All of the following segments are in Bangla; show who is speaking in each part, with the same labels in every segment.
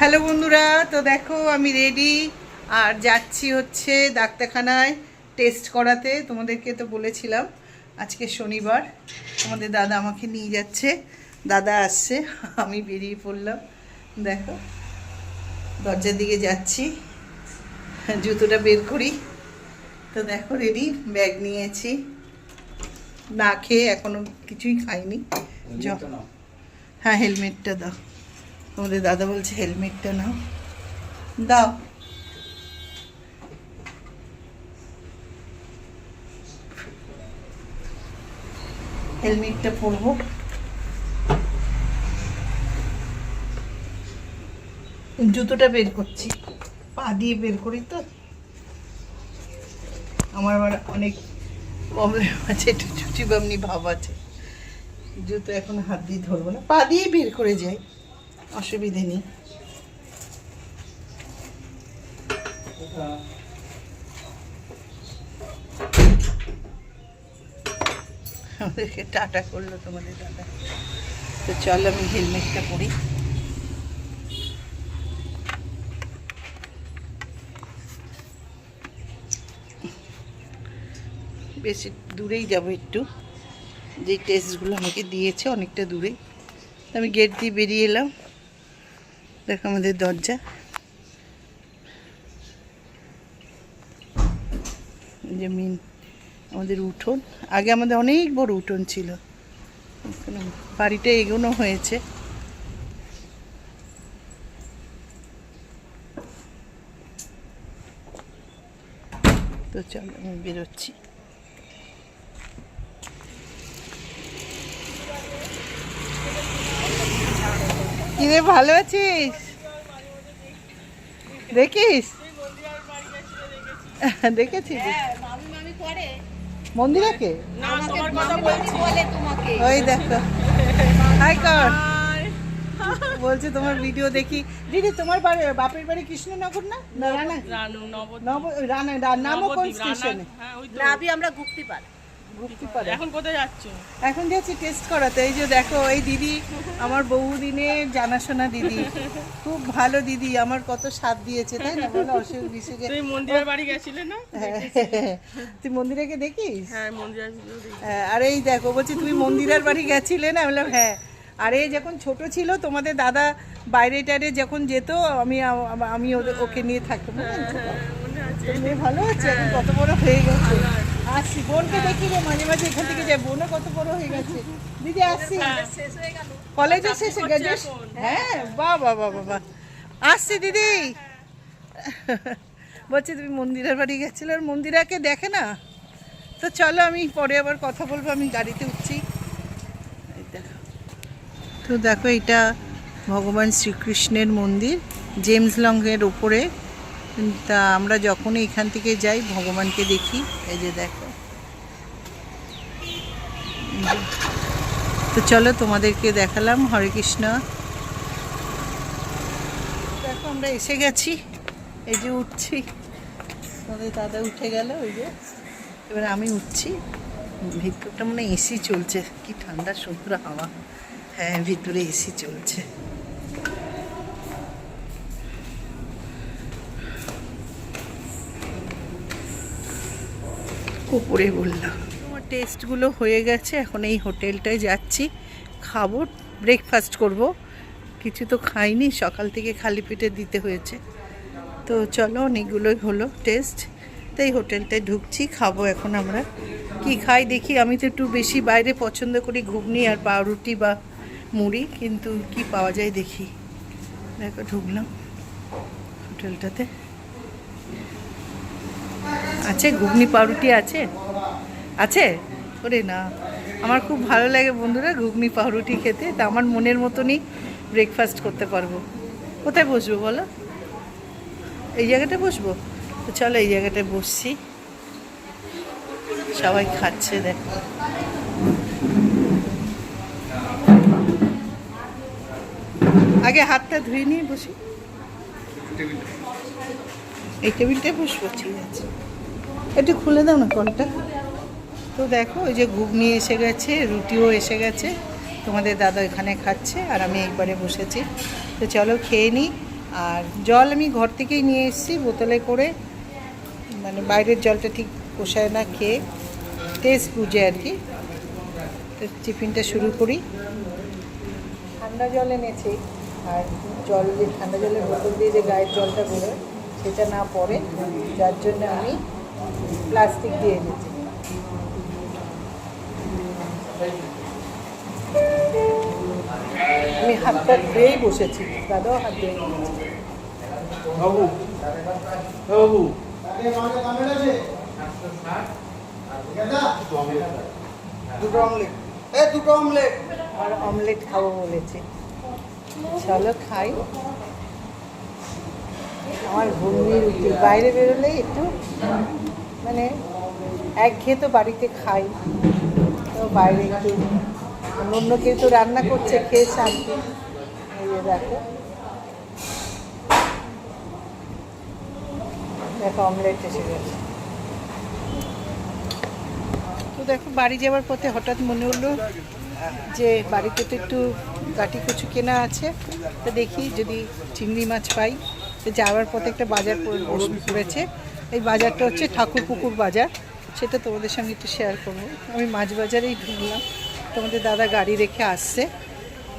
Speaker 1: হ্যালো বন্ধুরা তো দেখো আমি রেডি আর যাচ্ছি হচ্ছে ডাক্তারখানায় টেস্ট করাতে। তোমাদেরকে তো বলেছিলাম আজকে শনিবার। আমাদের দাদা আমাকে নিয়ে যাচ্ছে দাদা আসছে আমি বেরিয়ে পড়লাম। দেখো দরজার দিকে যাচ্ছি জুতোটা বের করি। তো দেখো রেডি ব্যাগ নিয়েছি। না খেয়ে এখনও কিছুই খাইনি। হ্যাঁ হেলমেটটা দাও। তোমাদের দাদা বলছে হেলমেটটা নাও। দাও। হেলমেটটা পরবো। জুতোটা বের করছি। পা দিয়ে বের করি তো। আমার আবার অনেক প্রবলেম আছে, একটু চুচি বামনি ভাব আছে। জুতো এখন হাত দিয়ে ধরবো না। পা দিয়ে বের করে যাই। অসুবিধে নেই। আমাদেরকে টাটা করল তোমাদের দাদা। তো চল আমি হেলমেটটা পরি। বেশি দূরেই যাব একটু। যে টেস্টগুলো আমাকে দিয়েছে অনেকটা দূরেই আমি গেট দিয়ে বেরিয়ে এলাম। দেখো আমাদের দরজা। যে মেন আমাদের উঠোন। আগে আমাদের অনেক বড় উঠোন ছিল। বাড়িটা এগোনো হয়েছে। তো চল আমি বেরোচ্ছি। কিরে ভালো আছিস? দেখিস? দেখেছিস মন্দিরাকে? ওই দেখো। হাই কর। বলছে তোমার ভিডিও দেখি। দিদি তোমার বাড়ি বাপের বাড়ি কৃষ্ণনগর না? না রানা
Speaker 2: রানু নব
Speaker 1: নব রানা নামও কোন স্টেশনে?
Speaker 2: হ্যাঁ, তো।
Speaker 3: গুপ্তি পার।
Speaker 2: এখন কোথায় যাচ্ছ?
Speaker 1: এখন যাচ্ছি টেস্ট করাতে। এই যে দেখো এই দিদি আমার বহুদিনের জানাশোনা দিদি। খুব ভালো দিদি আমার কত সাথ দিয়েছে তাই না? বলো অসুখ বিসুখে।
Speaker 2: তুমি মন্দিরের বাড়ি গেছিলে না?
Speaker 1: হ্যাঁ, তুই মন্দিরেকে দেখিস?
Speaker 2: হ্যাঁ মন্দিরের দেখি।
Speaker 1: হ্যাঁ, আর এই দেখো বলছি তুমি মন্দিরের বাড়ি গেছিলে না? বললাম হ্যাঁ। আর এই যখন ছোট ছিল তোমাদের দাদা বাইরে টাইরে যখন যেত আমি আমি ওদের- ওকে নিয়ে থাকতাম। মেয়ে ভালো আছে কত বড় হয়ে গেছে। আসছি বোনকে দেখি রে মাঝে মাঝে এখান থেকে যাই। বোনও কত বড় হয়ে গেছে। দিদি আসছি।
Speaker 3: শেষ হয়ে
Speaker 1: কলেজে শেষে গ্রাজুয়েশন? হ্যাঁ। বাহ বাহ বাহ বাহ আসছি দিদি। বলছি তুমি মন্দিরের বাড়ি গেছিলে? আর মন্দিরাকে দেখে না? তো চলো আমি পরে আবার কথা বলব আমি গাড়িতে উঠছি। দেখো। তো দেখো এটা ভগবান শ্রীকৃষ্ণের মন্দির জেমস লংয়ের ওপরে তা আমরা যখনই এখান থেকে যাই, ভগবানকে দেখি। এই যে দেখো। তো চলো তোমাদেরকে দেখালাম। হরে কৃষ্ণ। দেখো, আমরা এসে গেছি। এই যে উঠছি। তোমাদের দাদা উঠে গেল, ওই যে। এবার আমি উঠছি। ভিতরটা মানে এসি চলছে। কি ঠান্ডা সুন্দর হাওয়া। হ্যাঁ ভিতরে এসি চলছে। উপরে বললাম। আমার টেস্টগুলো হয়ে গেছে, এখন এই হোটেলটায় যাচ্ছি। খাব ব্রেকফাস্ট করব। কিছু তো খাইনি, সকাল থেকে খালি পেটে দিতে হয়েছে। তো চলো, অনেকগুলোই হলো টেস্ট তো এই হোটেলটায় ঢুকছি, খাব এখন আমরা। কি খাই দেখি, আমি তো একটু বেশি বাইরে পছন্দ করি ঘুগনি আর পাউরুটি বা মুড়ি, কিন্তু কি পাওয়া যায় দেখি। দেখো, ঢুকলাম হোটেলটাতে। আছে, ঘুগনি পাউরুটি আছে? আছে? ওরে না, আমার খুব ভালো লাগে বন্ধুরা ঘুগনি পাউরুটি খেতে, তা আমার মনের মতনই ব্রেকফাস্ট করতে পারব। কোথায় বসবো বলো? এই জায়গাটা বসবো? তো চলো এই জায়গাটায় বসছি। সবাই খাচ্ছে, দেখ। আগে হাতটা ধুয়ে নিয়ে বসি। এই টেবিলটায় বসবো, ঠিক আছে। একটু খুলে দাও না কলটা। তো দেখো, ওই যে ঘুগনি এসে গেছে, রুটিও এসে গেছে। তোমাদের দাদা এখানে খাচ্ছে, আর আমি একবারে বসেছি। তো চলো খেয়ে নিই। আর জল আমি ঘর থেকেই নিয়ে এসেছি বোতলে করে। মানে বাইরের জলটা ঠিক পোষায় না খেয়ে। টেস্ট বুঝে আর কি। তো টিফিনটা শুরু করি। ঠান্ডা জল এনেছি, আর জল ঠান্ডা জলের বোতল দিয়ে যে গায়ের জলটা বেরোয়, সেটা না পড়ে। যার জন্য আমি প্লাস্টিক দিয়ে এনেছি। আমি হাতটা ধুয়েই বসেছি। দাদাও হাত ধুয়ে নিয়েছি
Speaker 3: বাবু বাবু।
Speaker 4: দুটো অমলেট এ দুটো অমলেট
Speaker 1: আর অমলেট খাব বলেছে। চলো খাই। আমার ঘুমিয়ে রুটি বাইরে বেরোলে একটু মানে একঘেয়ে তো বাড়িতে খাই। তো বাইরে একটু, অন্য কেউ তো রান্না করছে, খেয়ে শান্তি দেখো। দেখো অমলেট এসে গেছে। তো দেখো, বাড়ি যাওয়ার পথে হঠাৎ মনে হলো যে বাড়িতে তো একটু কাটি কুচু কেনা আছে। তো দেখি যদি চিংড়ি মাছ পাই। যাওয়ার পথে একটা বাজার পড়েছে। এই বাজারটা হচ্ছে ঠাকুর পুকুর বাজার। সেটা তোমাদের সঙ্গে একটু শেয়ার করব। আমি মাছ বাজারেই ঢুকলাম। তোমাদের দাদা গাড়ি রেখে আসছে।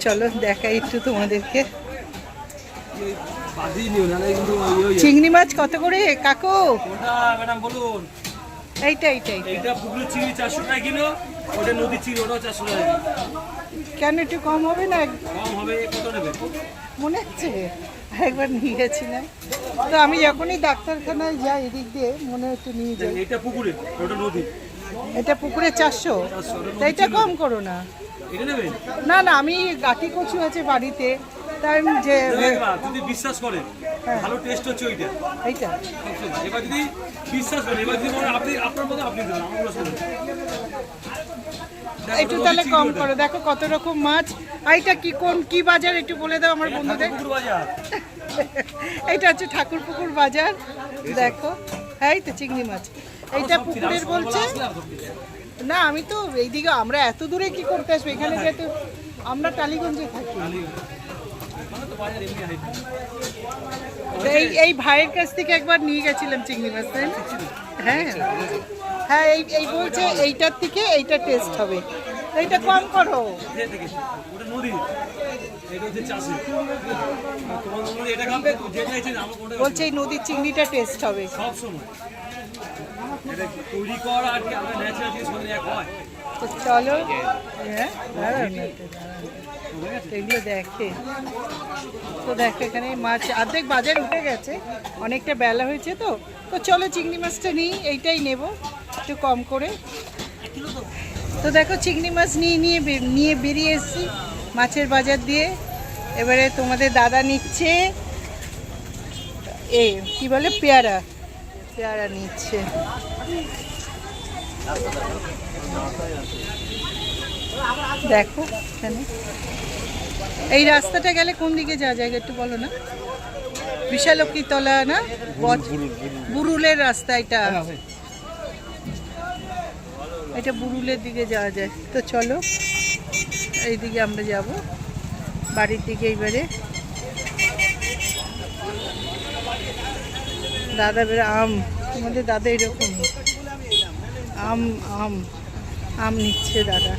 Speaker 1: চলো দেখাই একটু তোমাদেরকে। চিংড়ি মাছ কত করে? কাকু?
Speaker 3: বলুন।
Speaker 1: এইটা কেন একটু কম হবে না
Speaker 3: কম হবে
Speaker 1: মনে হচ্ছে। একবার নিয়ে গেছি না তো আমি যখনই ডাক্তারখানায় যাই এদিক দিয়ে মনে হচ্ছে নিয়ে যাই।
Speaker 3: এটা পুকুরে? ওটা নদী?
Speaker 1: এটা পুকুরে চারশো। তা এটা কম করো না। না না আমি গাটি কচু আছে বাড়িতে। যে
Speaker 3: দেখবা যদি বিশ্বাস করেন। ভালো টেস্ট হচ্ছে ওইটা।
Speaker 1: এইটা।
Speaker 3: এবার যদি বিশ্বাস করেন এবার যদি আপনি আপনার মতো আপনি দেবেন আমার
Speaker 1: একটু তাহলে কম করো দেখো কত রকম মাছ। আর এটা কি কোন কি বাজার? একটু বলে দাও আমার বন্ধুদের। এইটা হচ্ছে ঠাকুর পুকুর বাজার দেখো। এই তো চিংড়ি মাছ। এইটা পুকুরের বলছে। না আমি তো এইদিকে আমরা এত দূরে কি করতে আসব? এখানে যেহেতু আমরা টালিগঞ্জে থাকি। এই এই ভাইয়ের কাছ থেকে একবার নিয়ে গেছিলাম চিংড়ি মাছ তাই না? হ্যাঁ। হ্যাঁ এই এই বলছে এইটার থেকে এইটা টেস্ট হবে। এইটা কম করো। বলছে এই নদীর চিংড়িটা টেস্ট হবে। চলো হ্যাঁ। এগুলো দেখে। তো দেখো এখানে মাছ অর্ধেক বাজার উঠে গেছে, অনেকটা বেলা হয়েছে তো। তো চলো চিংড়ি মাছটা নিই, এইটাই নেব। একটু কম করে। তো দেখো চিংড়ি মাছ নিয়ে নিয়ে নিয়ে বেরিয়ে এসেছি মাছের বাজার দিয়ে। এবারে তোমাদের দাদা নিচ্ছে এ কি বলে পেয়ারা। পেয়ারা নিচ্ছে। দেখো এখানে। এই রাস্তাটা গেলে কোন দিকে যাওয়া যায় একটু বলো না? বিশালক্ষী তলা না বুরুলের রাস্তা এটা। এটা বুরুলের দিকে যাওয়া যায়। তো চলো, এইদিকে আমরা যাব। বাড়ির দিকে এইবারে। দাদা বের আম। আমাদের দাদা এরকম। আম আম। আম নিচ্ছে দাদা।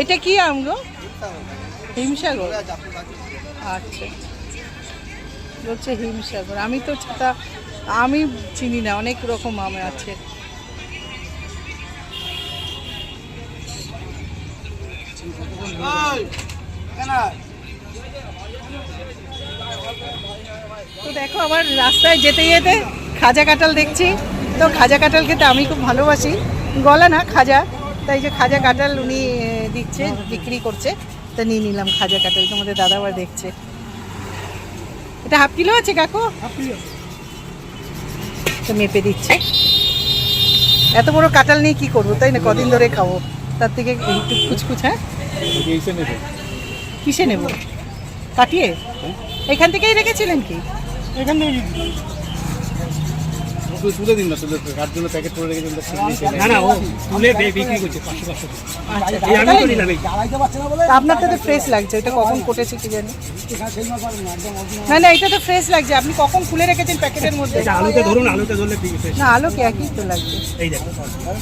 Speaker 1: এটা কি আম হিমসাগর। আচ্ছা। বলছে হিমসাগর। আমি তো তা আমি চিনি না, অনেক রকম আম আছে। তো দেখো আবার রাস্তায় যেতে যেতে খাজা কাঁঠাল দেখছি। তো খাজা কাঁঠাল খেতে আমি খুব ভালোবাসি। গলা না খাজা। তাই যে খাজা কাঁঠাল উনি দিচ্ছে বিক্রি করছে। তা নিয়ে নিলাম খাজা কাঁঠাল তোমাদের দাদা আবার দেখছে। এটা হাফ কিলো আছে কাকু? তো মেপে দিচ্ছে। এত বড় কাঁঠাল নিয়ে কি করব তাই না? কদিন ধরে খাব। তার থেকে একটু কুচকুচ হ্যাঁ? কিসে নেব? কাটিয়ে? এখান থেকেই রেখেছিলেন কি?
Speaker 3: এখান থেকে
Speaker 4: তুলে দিন না তুলে কার জন্য প্যাকেট করে
Speaker 3: না না ও তুলে বিক্রি করছে পাঁচশো পাঁচশো।
Speaker 1: আচ্ছা
Speaker 3: এই আমি
Speaker 1: তাই?
Speaker 3: করি না বেশি।
Speaker 1: তা আপনার তো ফ্রেশ লাগছে এটা কখন কোটেছে কি জানি। না না এটা তো ফ্রেশ লাগছে আপনি কখন খুলে রেখেছেন প্যাকেটের মধ্যে?
Speaker 3: এটা আলুতে ধরুন আলুতে ধরলে
Speaker 1: না আলো কি একই তো লাগছে
Speaker 3: এই দেখো।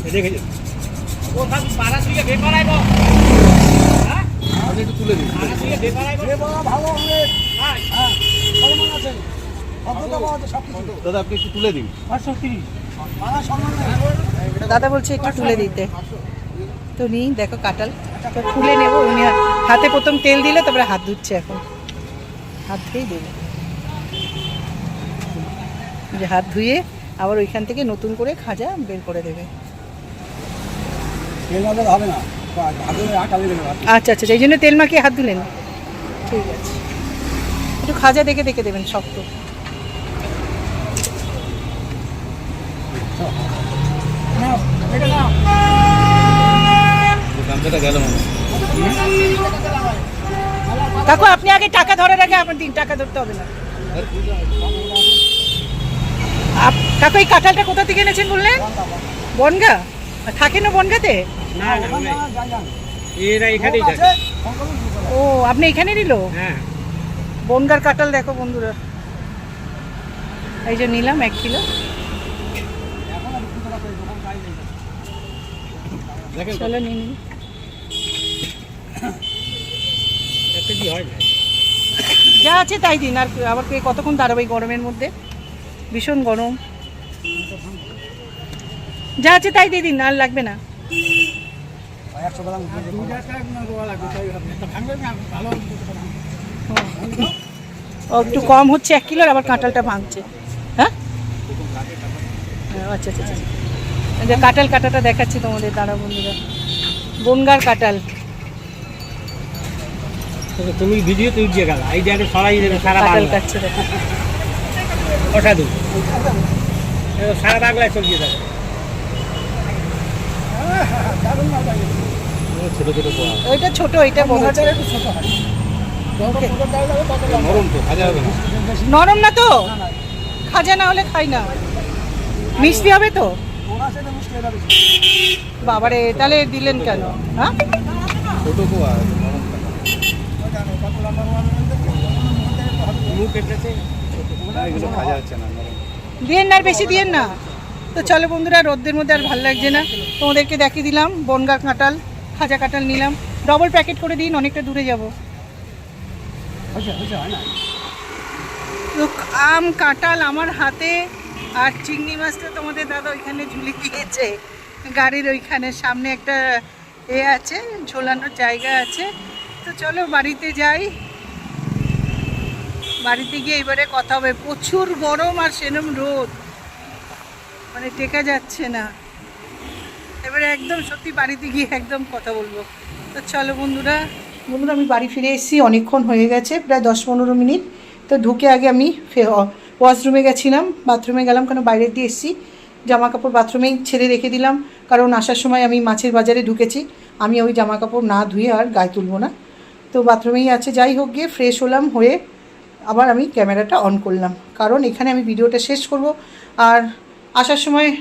Speaker 3: এই দেখে ও সব পাড়া থেকে বেপার আইবো
Speaker 4: একটু তুলে দিন
Speaker 3: পাড়া থেকে বেপার আইবো
Speaker 4: দাদা আপনি একটু তুলে দিন।
Speaker 1: দাদা বলছে একটু তুলে দিতে। তো নিই দেখো কাটাল তো খুলে নেব উনি হাতে প্রথম তেল দিলে তারপরে হাত ধুচ্ছে এখন। হাত ধুয়েই দেবে। যে হাত ধুয়ে আবার ওইখান থেকে নতুন করে খাজা বের করে দেবে।
Speaker 4: তেল
Speaker 1: আচ্ছা আচ্ছা সেই জন্য তেল মাখিয়ে হাত ধুলেন। ঠিক আছে। একটু খাজা দেখে দেখে দেবেন শক্ত
Speaker 4: গামছাটা গেল মানে
Speaker 1: কাকু আপনি আগে টাকা ধরার আগে আপনার দিন টাকা ধরতে হবে না। কাকু এই কাঁঠালটা কোথা থেকে এনেছেন বললেন? বনগা? আর থাকে না বনগাতে? ও আপনি এখানে নিল?
Speaker 3: হ্যাঁ।
Speaker 1: বনগার কাঁঠাল দেখো বন্ধুরা। এই যে নিলাম এক কিলো। চলো নিয়ে নিই। যা আছে তাই দিন আর আবার কে কতক্ষণ দাঁড়াবে গরমের মধ্যে? ভীষণ গরম। যা আছে তাই দিয়ে দিন আর লাগবে না। একটু কম হচ্ছে এক কিলোর আবার কাঁঠালটা ভাঙছে। হ্যাঁ? আচ্ছা আচ্ছা আচ্ছা। যে কাঁঠাল কাটাটা দেখাচ্ছি তোমাদের দাঁড়া বন্ধুরা। বনগার কাঁঠাল।
Speaker 3: তুমি ভিডিও তুই দিয়ে গেল। এই জায়গায় সবাই দেবে সারা
Speaker 1: কাঁঠাল
Speaker 3: বাংলা
Speaker 1: কাটছে দেখো।
Speaker 3: অসাধু সারা বাংলায় চলিয়ে যাবে
Speaker 4: ছোট ছোট
Speaker 1: ওইটা ছোট ওইটা বড়।
Speaker 4: নরম তো খাজা হবে না।
Speaker 1: নরম না তো? খাজা না হলে খাই না। মিষ্টি হবে তো? বাবারে তাহলে দিলেন কেন? হ্যাঁ? দিয়েন না আর বেশি দিয়েন না। তো চলো বন্ধুরা রোদ্রের মধ্যে আর ভালো লাগছে না। তোমাদেরকে দেখিয়ে দিলাম বনগা কাঁটাল খাজা কাঁঠাল নিলাম। ডবল প্যাকেট করে দিন অনেকটা দূরে যাব। তো আম কাঁটাল আমার হাতে। আর চিংড়ি মাছটা তোমাদের দাদা ওইখানে ঝুলি দিয়েছে। গাড়ির ওইখানে সামনে একটা এ আছে ঝোলানোর জায়গা আছে। তো চলো বাড়িতে যাই। বাড়িতে গিয়ে এবারে কথা হবে। প্রচুর গরম আর সেরম রোদ। মানে টেকা যাচ্ছে না। এবারে একদম সত্যি বাড়িতে গিয়ে একদম কথা বলব। তো চলো বন্ধুরা বন্ধুরা আমি বাড়ি ফিরে এসেছি, অনেকক্ষণ হয়ে গেছে, প্রায় দশ পনেরো মিনিট। তো ঢুকে আগে আমি ওয়াশরুমে গেছিলাম, বাথরুমে গেলাম কেন বাইরে দিয়ে এসেছি। জামা কাপড় বাথরুমেই ছেড়ে রেখে দিলাম, কারণ আসার সময় আমি মাছের বাজারে ঢুকেছি। আমি ওই জামা কাপড় না ধুয়ে আর গায়ে তুলবো না। তো বাথরুমেই আছে, যাই হোক, গিয়ে ফ্রেশ হলাম, হয়ে আবার আমি ক্যামেরাটা অন করলাম। কারণ এখানে আমি ভিডিওটা শেষ করব। আর আসার সময়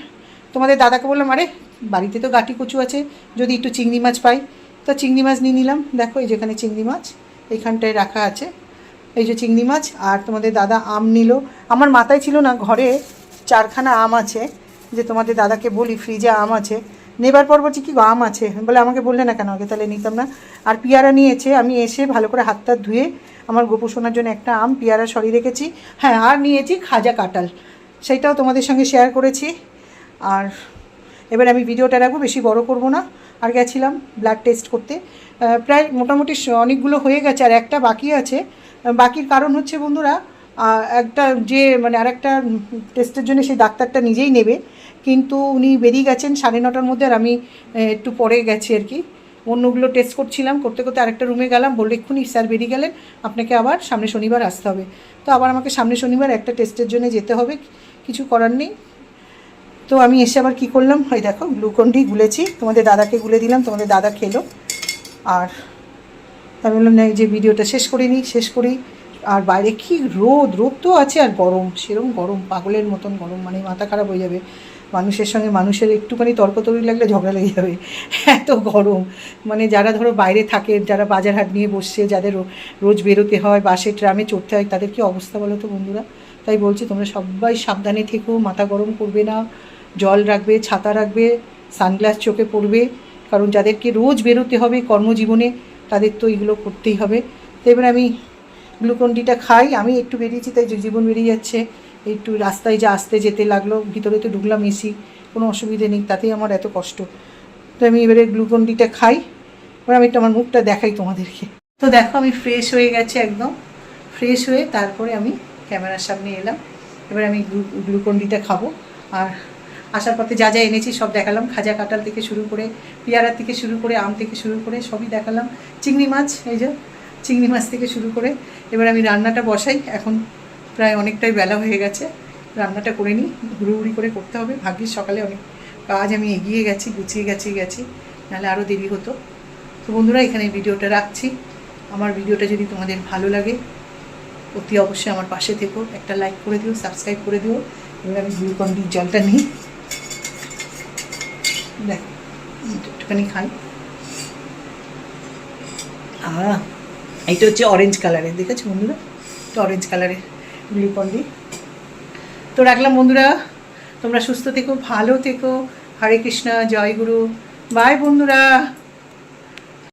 Speaker 1: তোমাদের দাদাকে বললাম, আরে, বাড়িতে তো গাটি কচু আছে, যদি একটু চিংড়ি মাছ পাই। তো চিংড়ি মাছ নিয়ে নিলাম। দেখো এই যেখানে চিংড়ি মাছ এইখানটায় রাখা আছে। এই যে চিংড়ি মাছ আর তোমাদের দাদা আম নিল। আমার মাথায় ছিল না, ঘরে চারখানা আম আছে, যে তোমাদের দাদাকে বলি ফ্রিজে আম আছে। নেবার পর বলছি, কি আম আছে? বলে, আমাকে বললে না কেন? আগে তাহলে নিতাম না। আর পেয়ারা নিয়েছে, আমি এসে ভালো করে হাত টাত ধুয়ে আমার গোপু সোনার জন্য একটা আম, পেয়ারা সরিয়ে রেখেছি। হ্যাঁ আর নিয়েছি খাজা কাঁঠাল। সেইটাও তোমাদের সঙ্গে শেয়ার করেছি। আর এবার আমি ভিডিওটা রাখব, বেশি বড় করব না। আর গেছিলাম ব্লাড টেস্ট করতে। প্রায় মোটামুটি অনেকগুলো হয়ে গেছে, আর একটা বাকি আছে। বাকির কারণ হচ্ছে বন্ধুরা একটা যে মানে আরেকটা টেস্টের জন্য সেই ডাক্তারটা নিজেই নেবে, কিন্তু উনি বেরিয়ে গেছেন সাড়ে নটার মধ্যে আর আমি একটু পরে গেছি আর কি। অন্যগুলো টেস্ট করছিলাম, করতে করতে আরেকটা রুমে গেলাম, বললে, এক্ষুনি স্যার বেরিয়ে গেলেন, আপনাকে আবার সামনে শনিবার আসতে হবে। তো আবার আমাকে সামনে শনিবার একটা টেস্টের জন্য যেতে হবে, কিছু করার নেই। তো আমি এসে আবার কি করলাম, ওই দেখো গ্লুকন ডি গুলেছি, তোমাদের দাদাকে গুলে দিলাম, তোমাদের দাদা খেলো, আর আমি বললাম না যে ভিডিওটা শেষ করে নিই শেষ করি। আর বাইরে কি রোদ রোদ তো আছে আর গরম, সেরকম গরম, পাগলের মতন গরম মানে মাথা খারাপ হয়ে যাবে। মানুষের সঙ্গে মানুষের একটুখানি তর্কতর্কি লাগলে ঝগড়া লেগে যাবে। এত গরম। মানে যারা ধরো বাইরে থাকে, যারা বাজার হাট নিয়ে বসছে, যাদের রোজ বেরোতে হয়, বাসে, ট্রামে চড়তে হয়, তাদের কি অবস্থা বলো তো বন্ধুরা? তাই বলছি, তোমরা সবাই সাবধানে থেকো, মাথা গরম করবে না, জল রাখবে, ছাতা রাখবে, সানগ্লাস চোখে পড়বে। কারণ যাদেরকে রোজ বেরোতে হবে কর্মজীবনে তাদের তো এগুলো করতেই হবে। তো এবার আমি গ্লুকন ডিটা খাই। আমি একটু বেরিয়েছি, তাই জীবন বেরিয়ে যাচ্ছে। একটু রাস্তায় যা আসতে যেতে লাগল, ভিতরে তো ঢুকলাম এসি, কোনো অসুবিধে নেই, তাতেই আমার এত কষ্ট। তো আমি এবারে গ্লুকন ডিটা খাই। এবার আমি একটু আমার মুখটা দেখাই তোমাদেরকে। তো দেখো, আমি ফ্রেশ হয়ে গেছে একদম। ফ্রেশ হয়ে তারপরে আমি ক্যামেরার সামনে এলাম। এবার আমি গ্লুকন ডিটা খাব। আর আসার পথে যা যা এনেছি সব দেখালাম। খাজা কাঁঠাল থেকে শুরু করে, পেয়ারা থেকে শুরু করে, আম থেকে শুরু করে সবই দেখালাম। চিংড়ি মাছ, এই যে, চিংড়ি মাছ থেকে শুরু করে। এবার আমি রান্নাটা বসাই। এখন প্রায় অনেকটাই বেলা হয়ে গেছে। রান্নাটা করে নিই। হুড়ুহুড়ি করে করতে হবে। ভাগ্যিস সকালে অনেক কাজ আমি এগিয়ে গেছি, গুছিয়ে গেছি গেছি। নাহলে আরও দেরি হতো। তো বন্ধুরা, এখানে ভিডিওটা রাখছি। আমার ভিডিওটা যদি তোমাদের ভালো লাগে, অতি অবশ্যই আমার পাশে থেকো। একটা লাইক করে দিও সাবস্ক্রাইব করে দিও। এবার আমি গ্লুকন জলটা নিই দেখ একটুখানি খাই। আহ, এইটা হচ্ছে অরেঞ্জ কালারের দেখেছ বন্ধুরা? এটা অরেঞ্জ কালারের গ্লুকন ডি তো রাখলাম বন্ধুরা, তোমরা সুস্থ থেকো, ভালো থেকো। হরে কৃষ্ণ, জয় গুরু। বাই বন্ধুরা।